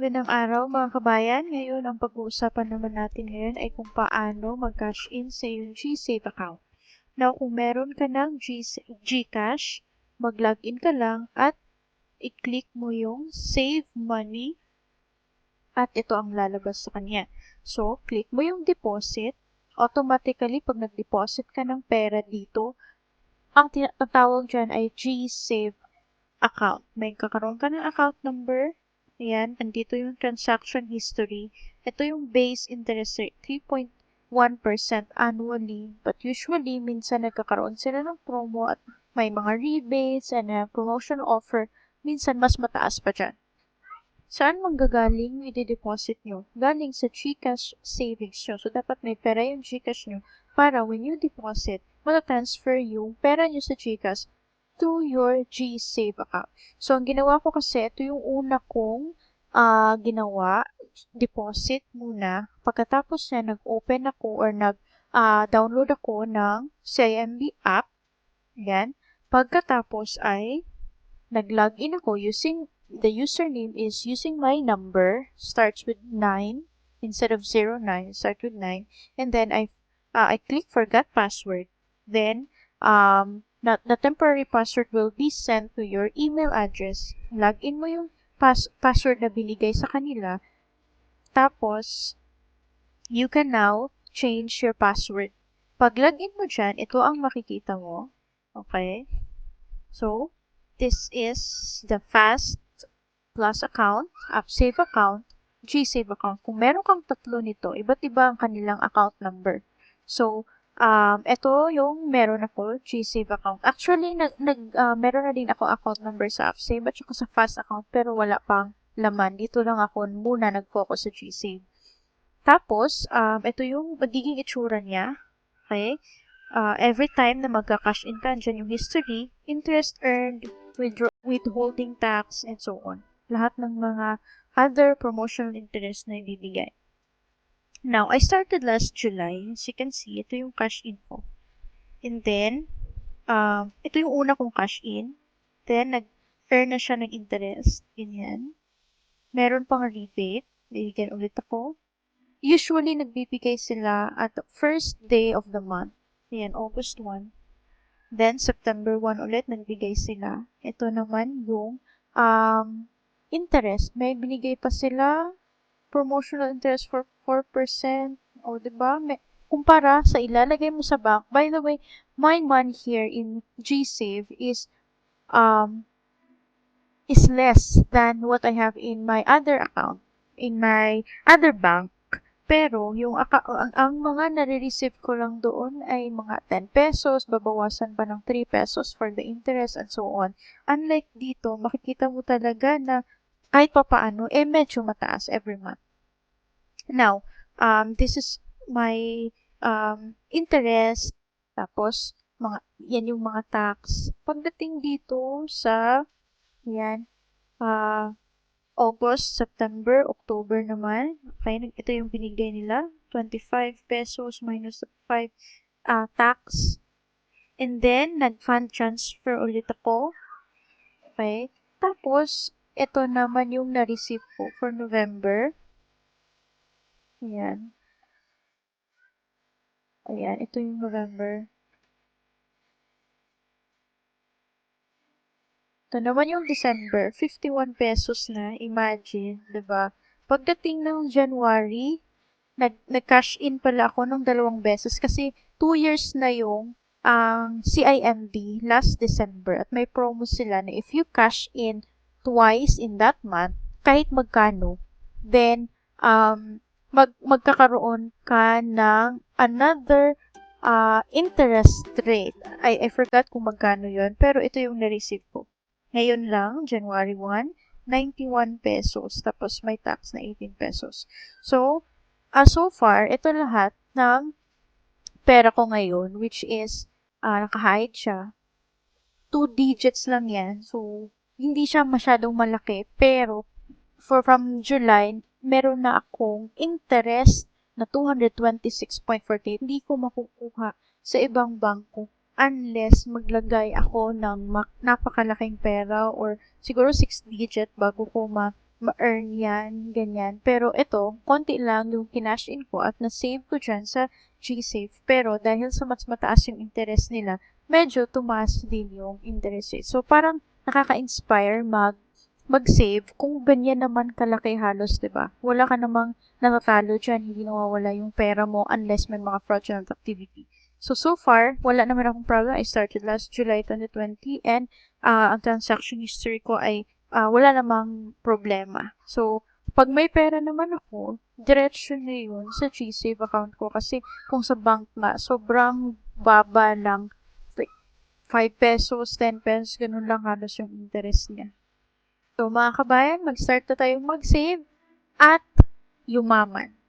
Magandang araw mga kabayan. Ngayon, ang pag-uusapan naman natin ngayon ay kung paano mag-cash in sa iyong GSave account. Now, kung meron ka ng GCash, mag-login ka lang at i-click mo yung Save Money at ito ang lalabas sa kanya. So, click mo yung deposit. Automatically, pag nag-deposit ka ng pera dito, ang tinatawag dyan ay GSave account. May kakaroon ka ng account number, Ayan, andito yung transaction history. Ito yung base interest rate, 3.1% annually. But usually, minsan nagkakaroon sila ng promo at may mga rebates and a promotion offer. Minsan, mas mataas pa dyan. Saan manggagaling yung i-deposit nyo? Galing sa GCash savings nyo. So, dapat may pera yung GCash nyo para when you deposit, matatransfer yung pera nyo sa GCash to your G-Save account. So, ang ginawa ko kasi, ito yung una kong uh, ginawa, deposit muna. Pagkatapos niya, nag-open ako or nag-download uh, ako ng CIMB app. Yan. Pagkatapos ay nag-login ako using, the username is using my number, starts with 9 instead of 09, start with 9. And then I, uh, I click forgot password. Then, um, na the temporary password will be sent to your email address. Login mo yung pass password na binigay sa kanila. Tapos, you can now change your password. Pag login mo dyan, ito ang makikita mo. Okay? So, this is the Fast Plus account, AppSave account, GSave account. Kung meron kang tatlo nito, iba't iba ang kanilang account number. So, Um, ito yung meron ako, GSave account. Actually, nag, nag, uh, meron na din ako account number sa AppSave at saka sa Fast account pero wala pang laman. Dito lang ako muna nag-focus sa GSave. Tapos, um, ito yung magiging itsura niya. Okay? Uh, every time na magka-cash in ka, dyan yung history, interest earned, withholding tax, and so on. Lahat ng mga other promotional interest na ibibigay. Now, I started last July. As you can see, ito yung cash in ko. And then, um, ito yung una kong cash in. Then, nag-earn na siya ng interest. Ganyan. Meron pang rebate. Bibigyan ulit ako. Usually, nagbibigay sila at first day of the month. Ayan, August 1. Then, September 1 ulit, nagbigay sila. Ito naman yung um, interest. May binigay pa sila promotional interest for 4%. O, di ba? Kumpara sa ilalagay mo sa bank. By the way, my money here in GSave is um is less than what I have in my other account, in my other bank. Pero, yung ang, ang mga nare-receive ko lang doon ay mga 10 pesos, babawasan pa ng 3 pesos for the interest and so on. Unlike dito, makikita mo talaga na kahit pa paano, eh medyo mataas every month. Now, um, this is my um, interest, tapos, mga, yan yung mga tax. Pagdating dito sa, yan, uh, August, September, October naman, okay, ito yung binigay nila, 25 pesos minus 5 uh, tax. And then, nag-fund transfer ulit ako. Okay. Tapos, ito naman yung na-receive ko for November. Ayan. Ayan, ito yung November. Ito naman yung December, 51 pesos na, imagine, ba diba? Pagdating ng January, nag, nag-cash in pala ako ng dalawang beses kasi 2 years na yung ang um, CIMB last December at may promo sila na if you cash in twice in that month, kahit magkano, then um, mag magkakaroon ka ng another uh, interest rate. I, I forgot kung magkano yon pero ito yung na-receive ko. Ngayon lang, January 1, 91 pesos. Tapos may tax na 18 pesos. So, uh, so far, ito lahat ng pera ko ngayon, which is, uh, naka-hide siya. Two digits lang yan. So, hindi siya masyadong malaki. Pero, for from July, meron na akong interest na 226.48. Hindi ko makukuha sa ibang bangko unless maglagay ako ng napakalaking pera or siguro 6 digit bago ko ma ma-earn yan, ganyan. Pero ito, konti lang yung kinash in ko at na-save ko dyan sa GSafe. Pero dahil sa mas mataas yung interest nila, medyo tumaas din yung interest rate. So, parang nakaka-inspire mag mag-save kung ganyan naman kalaki halos, 'di ba? Wala ka namang natatalo diyan, hindi nawawala yung pera mo unless may mga fraudulent activity. So, so far, wala naman akong problem. I started last July 2020 and ah, ang transaction history ko ay ah, wala namang problema. So, pag may pera naman ako, diretso na yun sa GSave account ko kasi kung sa bank nga, sobrang baba lang. Like, 5 pesos, 10 pesos, ganun lang halos yung interest niya. So, mga kabayan, mag-start na tayong mag-save at yumaman.